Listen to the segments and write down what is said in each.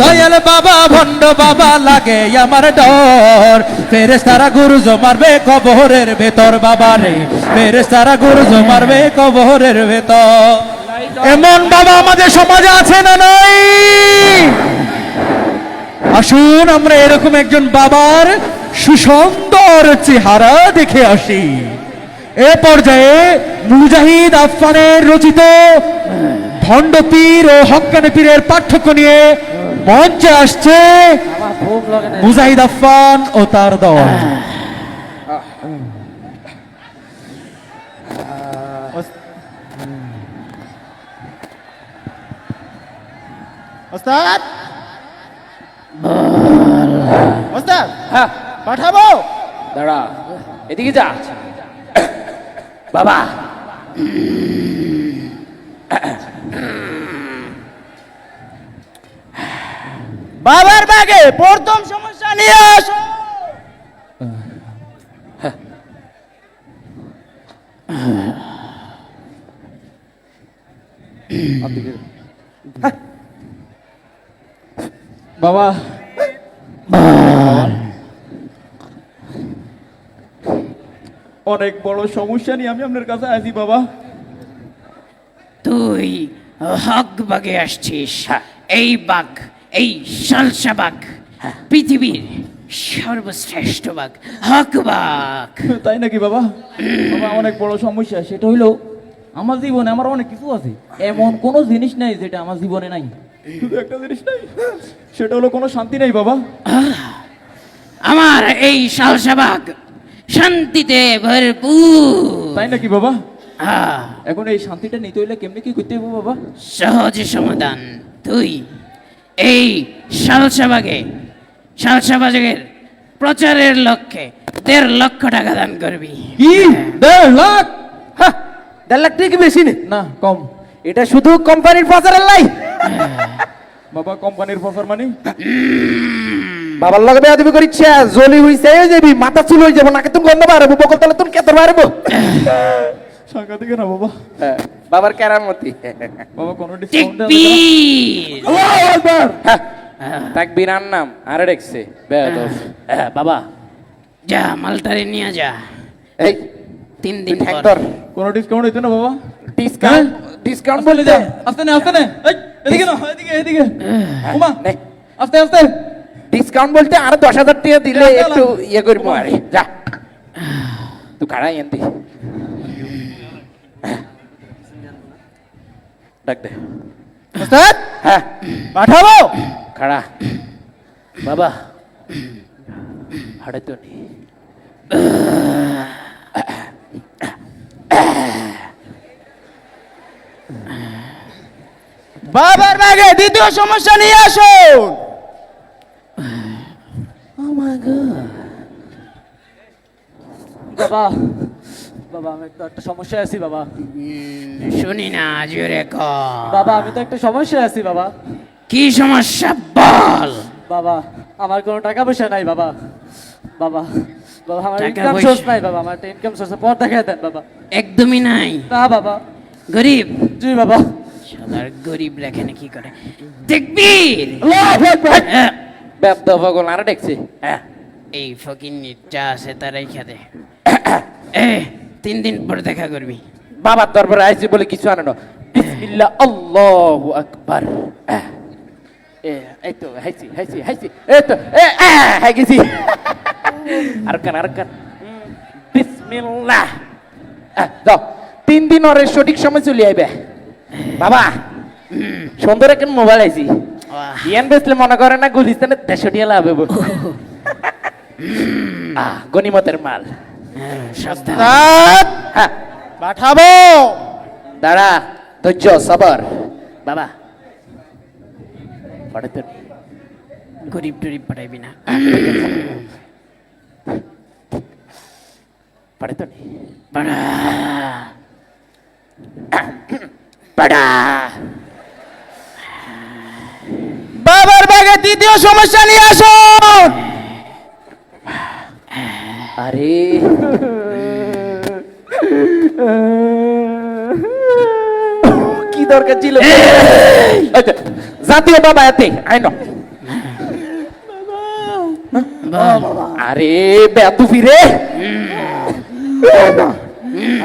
দয়াল বাবা, ভণ্ড বাবা, লাগে আমার ডর। ফেরেস তারা গুরু মারবে কবরের ভেতর বাবা রে ফেরেস তারা গুরু মারবে কবরের ভেতর। এমন বাবা আমাদের সমাজে আছে না নাই? আসুন, আমরা এরকম একজন বাবার সুসুন্দর চেহারা দেখে আসি। এ পর্যায়ে মুজাহিদ আফফানের রচিত ভণ্ডপীর ও হক্কানি পীরের পার্থক্য নিয়ে মঞ্চে আসছে মুজাহিদ আফফান ও তার দল। ওস্তাদ? ওস্তাদ হ্যাঁ। পাঠাবো? দাঁড়া এদিকে যা। বাবা। বাবার ব্যাগে প্রথম সমস্যা নিয়ে আসো। বাবা। অনেক বড় সমস্যা নিয়ে আমি আপনার কাছে আসি বাবা। তুই হক বাগে আসছিস এই বাঘ। এই সালসা বাঘ পৃথিবীর সর্বশ্রেষ্ঠ বাঘ হক বাঘ। তাই নাকি বাবা? বাবা অনেক বড় সমস্যা সেটা হইল আমার জীবনে আমার অনেক কিছু আছে। এমন কোনো জিনিস নাই যেটা আমার জীবনে নাই। শুধু একটা জিনিস নাই সেটা হলো কোনো শান্তি নাই বাবা। আমার এই সালসা বাঘ শান্তিতে ভরপুর। তাই নাকি বাবা? এখন এই শান্তিটা নিতে হইলে কেমনি কি করতে হবে বাবা? সহজ সমাধান তুই এই সালসা বাগে সালসা বাগের প্রচারের লক্ষ্যে দেড় লক্ষ টাকা দান করবি। কি? দেড় লাখ? হ্যাঁ দেড় লাখ বেশি না? কম। এটা শুধু কোম্পানির প্রচারের লাই। বাবা কোম্পানির প্রচার মানে? বাবার লগে বেয়া দিবি করিচ্ছে জলি হইছে এই যাবি মাথা চুল হয়ে যাব নাকে তুমি গন্ধ বাড়াবো বকল তাহলে তুমি কেতর বাড়াবো। সাংঘাতিক না বাবা। বাবার কেরামতি। বাবা কোনো ডিসকাউন্ট টিকবীর তাক বিরান নাম আরে দেখছে বেয়াদব। হ্যাঁ বাবা। যা মালটারে নিয়ে যা। এই তিন দিন পর। কোনো ডিসকাউন্ট হইতো না বাবা? ডিসকাউন্ট ডিসকাউন্ট বলে দে আস্তে নে আস্তে নে। এই, এদিকে না এদিকে এদিকে। ওমা নে। আস্তে আস্তে। ডিসকাউন্ট বলতে আর দশ হাজার টাকা দিলে একটু ইয়ে করব আরে যা। তুই কাড়াই এনতি। ডাক দে। ওস্তাদ! হ্যাঁ। পাঠাবো? খাড়া। বাবা। হাড়ে তো নেই বাবার ব্যাগে দ্বিতীয় সমস্যা নিয়ে আসুন। বাবা। বাবা আমি তো একটা সমস্যায় আছি বাবা। শুনি না জোরে কর বাবা আমি তো একটা সমস্যায় আছি বাবা। কি সমস্যা বল? বাবা আমার কোনো টাকা পয়সা নাই বাবা। বাবা বাবা আমার ইনকাম সোর্স নাই বাবা আমার একটা ইনকাম সোর্স পর দেখায় দেন বাবা। একদমই নাই। না বাবা। গরিব? জি বাবা। সাদার গরিব এখানে কি করে? দেখবীর ব্যবদা ভগল আর দেখছি। হ্যাঁ। এই ফকির যা আছে তারাই খেতে এ তিন দিন পর দেখা করবি। বাবার দরবারে আইছি বলে কিছু আনে না। বিসমিল্লাহ আল্লাহু আকবার। আহ, এই তো হাইছি হাইছি হাইছি এই তো হাই গেছি। আর কান আর কান। বিসমিল্লাহ। আহ, তিন দিন ওরে সঠিক সময় চলে আইবে। বাবা সুন্দর একটা মোবাইল আইছি। ইয়ান বেসলে মনে করে না গুলিস্তানের দেড়শো টিয়া লাভ গনিমতের মাল। সাবধান। হ্যাঁ। পাঠাবো! দাঁড়া ধৈর্য সবর। বাবা। গরিব টরিব পাঠাইবি না। পড়ে পাড়া। পাড়া। বাবার ব্যাগে তৃতীয় সমস্যা নিয়ে আসো! আরে। কি দরকার ছিল? আচ্ছা, জাতীয় বাবা এতে আই নো আরে বেতুফি রে।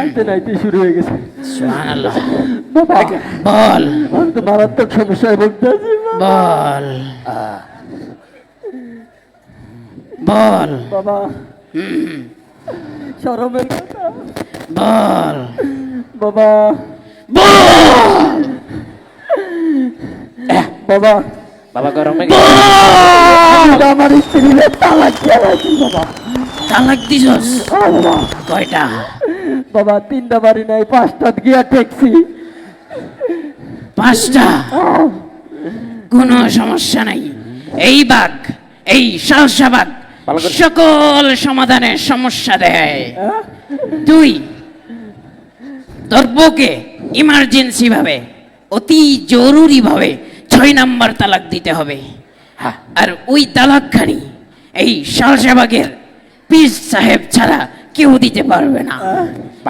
আইতে নাইতে শুরু হয়ে গেছে। সুবহানাল্লাহ। বাবা বল। আমি তো মারাত্মক সমস্যায় বল। বল। বাবা শরমের কথা? বল। বাবা। বল। বাবা। বাবা গরমে আমি আমার স্ত্রীরে তালাক খেলাইছি বাবা। তালাক দিছস? বাবা। কয়টা? বাবা তিনটা বাড়ি নাই পাঁচটা গিয়া ট্যাক্সি পাঁচটা? কোনো সমস্যা নাই। এই বাঘ এই সাহসা বাঘ সকল সমাধানের সমস্যা দেয়। তুই তোর বউকে ইমার্জেন্সি ভাবে অতি জরুরি ভাবে ছয় নাম্বার তালাক দিতে হবে। হ্যাঁ। আর ওই তালাকখানি এই শাহসাবাগের পীর সাহেব ছাড়া কেউ দিতে পারবে না।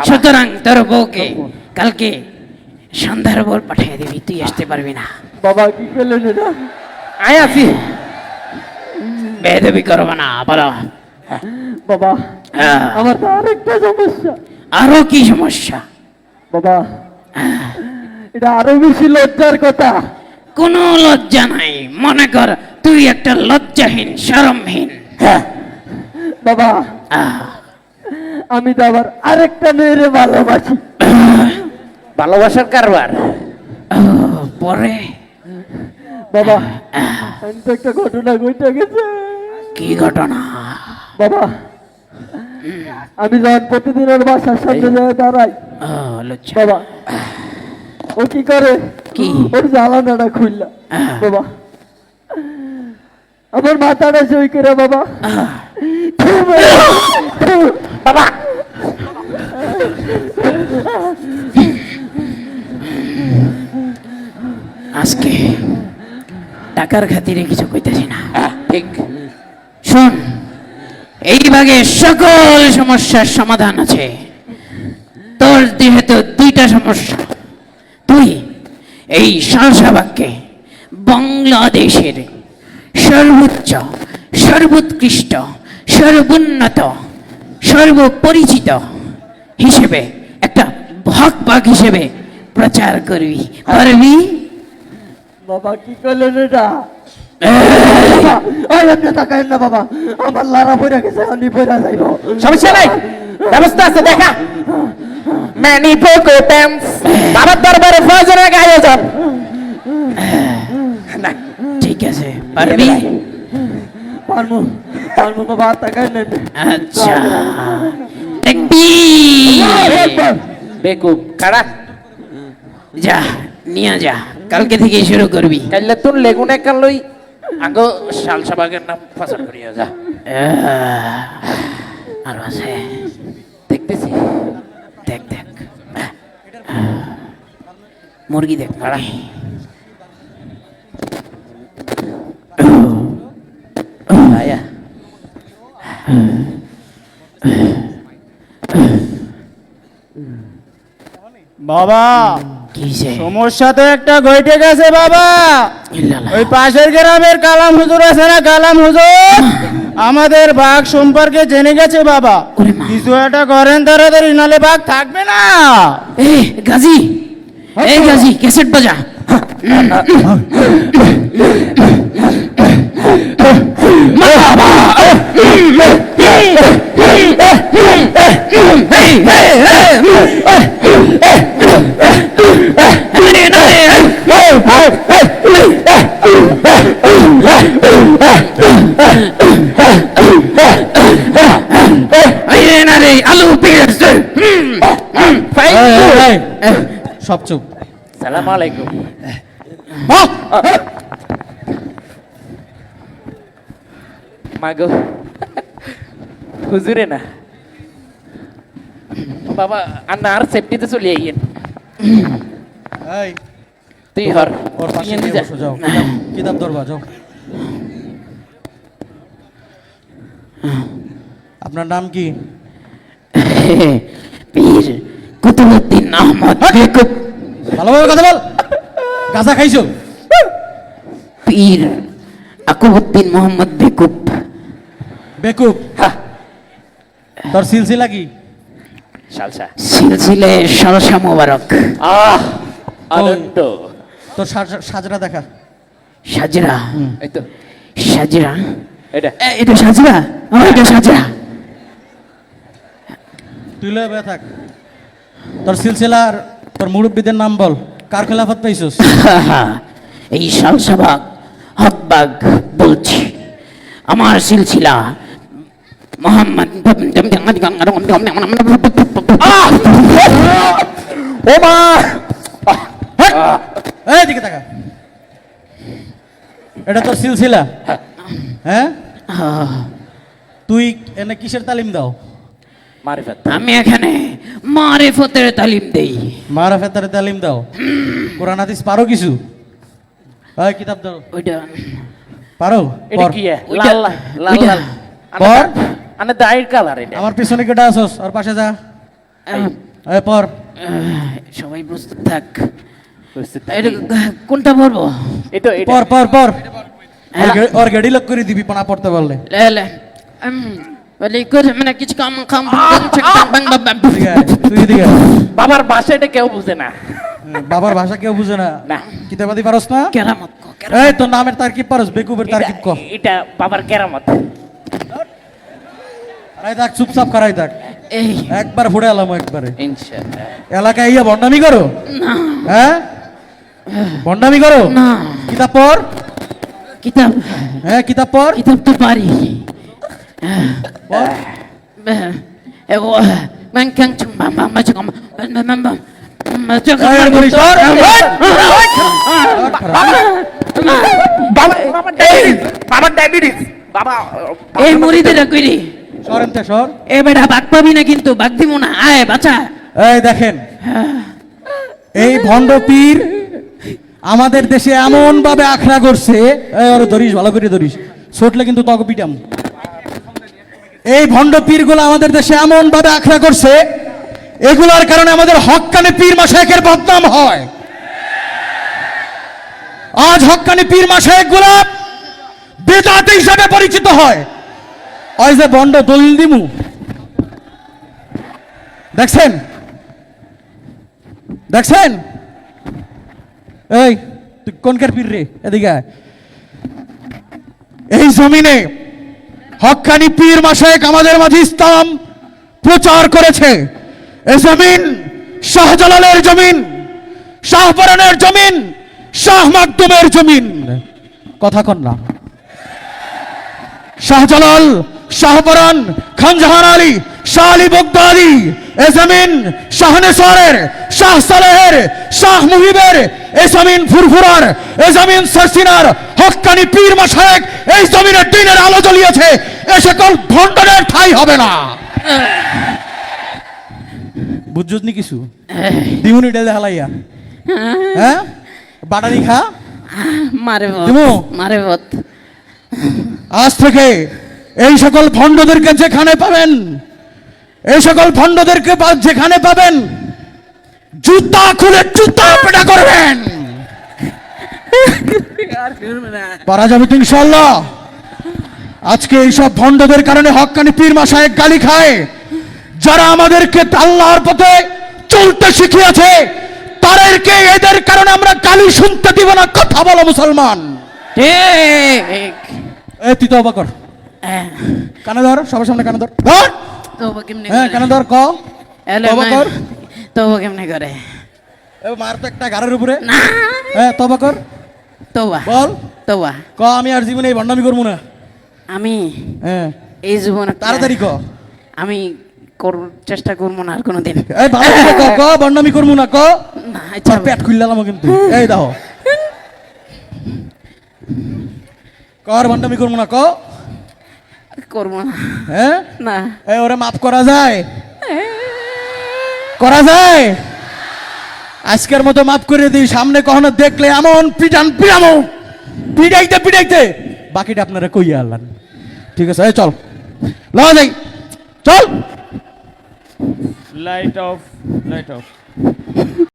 সুতরাং তোর বউকে কালকে সন্ধ্যার পর পাঠিয়ে দিবি তুই আসতে পারবি না। বাবা কি করলেন এটা? আয় আছি বেদবি করব না বলো। বাবা হ্যাঁ। আমার তো আরেকটা সমস্যা। আরও কি সমস্যা? বাবা এটা আরও বেশি লজ্জার কথা। কোনো লজ্জা নাই মনে কর তুই একটা লজ্জাহীন শরমহীন। বাবা আমি তো আবার আরেকটা মেয়েরে ভালোবাসি। ভালোবাসার কারবার? পরে? বাবা আমি তো একটা ঘটনা ঘটে গেছে। কি ঘটনা? বাবা আমি যখন প্রতিদিন ওর বাসার সামনে যায় দাঁড়াই বাবা ও কি করে? কি? ওর জ্বালানাটা খুললা বাবা। আমার মাথাটা সই করে বাবা। বাবা, আজকে টাকার খাতিরে কিছু কইতেছি না। হ্যাঁ, ঠিক। শোন এই ভাগে সকল সমস্যার সমাধান আছে। তোর যেহেতু দুইটা সমস্যা, তুই এই শাহসাবাগকে বাংলাদেশের সর্বোচ্চ, সর্বোৎকৃষ্ট, সর্বোন্নত, সর্বপরিচিত হিসেবে একটা ভাগ ভাগ হিসেবে প্রচার করবি। পারবি? বাবা, কি করলেন এটা? বাবা, ওই এমনি না বাবা আমার লারা পড়ে গেছে আমি পড়ে যাইব। সমস্যা নাই? ব্যবস্থা আছে দেখা। ম্যানি পোকো প্যান্স বাবার দরবারে ফজরের আয়োজন না ঠিক আছে পারবি? পারমু পারমু বাবা আর না। আচ্ছা। বেকুব কাড়া যা নিয়ে যা কালকে থেকে শুরু করবি। কাইলে তোর লেগুনে কালই আগো শালসাবাগের নাম ফসল করিয়া যা। আর আছে। দেখতেছি। দেখ দেখ। মুরগি দেখ মুরগি। আয়া। বাবা! সমস্যা তো একটা ঘটে গেছে বাবা। ওই পাশের গ্রামের কালাম হুজুর আছে না? কালাম হুজুর? আমাদের বাঘ সম্পর্কে জেনে গেছে বাবা। কিছু একটা করেন তাড়াতাড়ি নালে বাঘ থাকবে না। গাজী এই গাজী ক্যাসেট বাজা। পেঁয়াজ সব চুপ সালাম আলাইকুম মাগো। হুজুরে না। বাবা আন্না আর সেফটিতে চলে আইয়েন তুই হর। ওর পাশে। বসো, যাও। কিতাব- ধরবা যাও। আপনার নাম কি? পীর কুতুবুদ্দিন আহমদ। বেকুব ভালোভাবে কথা বল। গাঁজা খাইছো? পীর আকুবুদ্দিন মোহাম্মদ বেকুব। বেকুব। তোর সিলসিলা কি? সালসা। সিলসিলে সরসা মোবারক। আহ আনন্দ। তোর সাজ- সাজরা দেখা। সাজরা? এই তো। সাজরা? এটা। এ, এটা সাজরা? ও এটা সাজরা। তুই লয়ে বয়ে থাক। তোর সিলসিলার তোর মুরব্বীদের নাম বল। কার খেলাফত পাইছিস? এই সালসাবাগ হকবাগ বলছি। আমার সিলসিলা মোহাম্মদ ও মা এই দিকে তাকা এটা তোর সিলসিলা হ্যাঁ তুই এনে কিসের তালিম দাও মারিফাত আমি এখানে মারেফতের তালিম দেই মারা ফেতারে তালিম দাও কোরআন হাদিস পারো কিছু এই কিতাব দাও ওইটা পারো এটা পড়। কি এ? ওইটা- লাল লাল লাল ওইটা- লাল পর। আনে দায়ের কালার এটা। আমার পিছনে কেটে আসোস আর পাশে যা। এই। পর। সবাই প্রস্তুত থাক। বুঝতে কোনটা পড়ব এই তো এটা পর পর পর। হ্যাঁ। ওর ওর গেডি লোক করে দিবি পনা পড়তে পারলে। লে লে। বলি করে মানে কিছু কাম কাম বাং বাং বাং ঠিক আছে তুই এদিকে আয়। বাবার ভাষা এটা কেউ বুঝে না। বাবার ভাষা কেউ বুঝে না। না। কিতাবাদি পারস না? কেরামত কো এই তোর নামের তারকিব পারস বেকুবের তারকিব ক। এটা- এটা বাবার কেরামত। আরাই থাক চুপচাপ করাই থাক এই একবার ফুড়ে এলাম একবারে ইনশাআল্লাহ এলাকায় ইয়া ভণ্ডামি করো না হ্যাঁ ভণ্ডামি করো না কিতাব পর কিতাব হ্যাঁ কিতাব পর কিতাব তো পারি পর এ ও বাং কাং চুম বাম বাম বাম চুম বাম বাম বাম বাম এই, এই, বলিস, সর, এই, বাবা ডায়াবেটিস বাবা এই মুড়িদের কইরি সর এনতে, সর এ বেটা বাগ পাবি না কিন্তু বাগ দিব না। আয় বাঁচা। এই দেখেন এই ভণ্ড পীর আমাদের দেশে এমন ভাবে আখড়া করছে। এই ওরে ধরিস ভালো করে ধরিস। ছুটলে কিন্তু তক পিটাম। এই ভণ্ড পীরগুলো আমাদের দেশে এমন ভাবে আখড়া করছে এগুলার কারণে আমাদের হক্কানে পীর মাসায়কের বদনাম হয়। আজ হক্কানি পীর মাসায়কগুলা বেদাত হিসাবে পরিচিত হয়। ওই যে বন্ড দলিল দিমু দেখছেন দেখছেন এই তুই কোনকার পীর রে এদিকে এই জমিনে হক্কানি পীর মাসায়েক আমাদের মাঝে ইসলাম প্রচার করেছে এই জমিন শাহজালালের জমিন শাহপরানের জমিন শাহ মাকদুমের জমিন কথা কন না শাহজালাল শাহপরান খানজাহান আলী শাহ আলী বগদাদি এ জমিন শাহনেসরের শাহ সালেহের শাহ মুহিবের এ জমিন ফুরফুরার এ জমিন সরসিনার হক্কানি পীর মাসায়েক এই জমিনের দিনের আলো জ্বলিয়েছে এ সকল ভণ্ডনের ঠাই হবে না। বুঝছস নি কিছু? দিমুনি ডেলে হালাইয়া। হ্যাঁ? বাটানি খা। মারে? মারে আজ থেকে এই সকল ভণ্ডদেরকে যেখানে পাবেন এই সকল ভণ্ডদেরকে যেখানে পাবেন জুতা খুলে জুতা পেটা করবেন। পারা যাবে তো ইনশাল্লাহ আজকে এইসব ভণ্ডদের কারণে হক্কানি পীর মাসায় গালি খায়। যারা আমাদেরকে আল্লাহর পথে চলতে শিখিয়েছে তাদেরকে এদের কারণে আমরা গালি শুনতে দিব না কথা বলো মুসলমান। ঠিক। এ তুই তো অবাক কর। হ্যাঁ, কানে ধর সবার সামনে কানে ধর। ধর! কেমনে হ্যাঁ? কানে ধর ক। তবা কর। তো কেমনে করে? এ মার তো একটা গাড়ির উপরে। না। হ্যাঁ তবা কর। তোবা। বল। তোবা। ক আমি আর জীবনে এই ভণ্ডামি করব না। আমি হ্যাঁ। এই জীবনে তাড়াতাড়ি ক। আমি কর চেষ্টা করব না আর কোনোদিন। এই ভালো ক ক ভণ্ডামি করব না ক। না আচ্ছা পেট খুললাম কিন্তু। এই দাও। কর ভণ্ডামি করব না ক। করব না। হ্যাঁ? না। ওরে মাফ করা যায়। করা যায়? আজকের মতো মাফ করে দিই। সামনে কখনো দেখলে এমন পিটান পিটামো। পিটাইতে পিটাইতে। বাকিটা আপনারা কইয়া আল্লান ঠিক আছে চল। লওয়া যাই। চল। Light off light off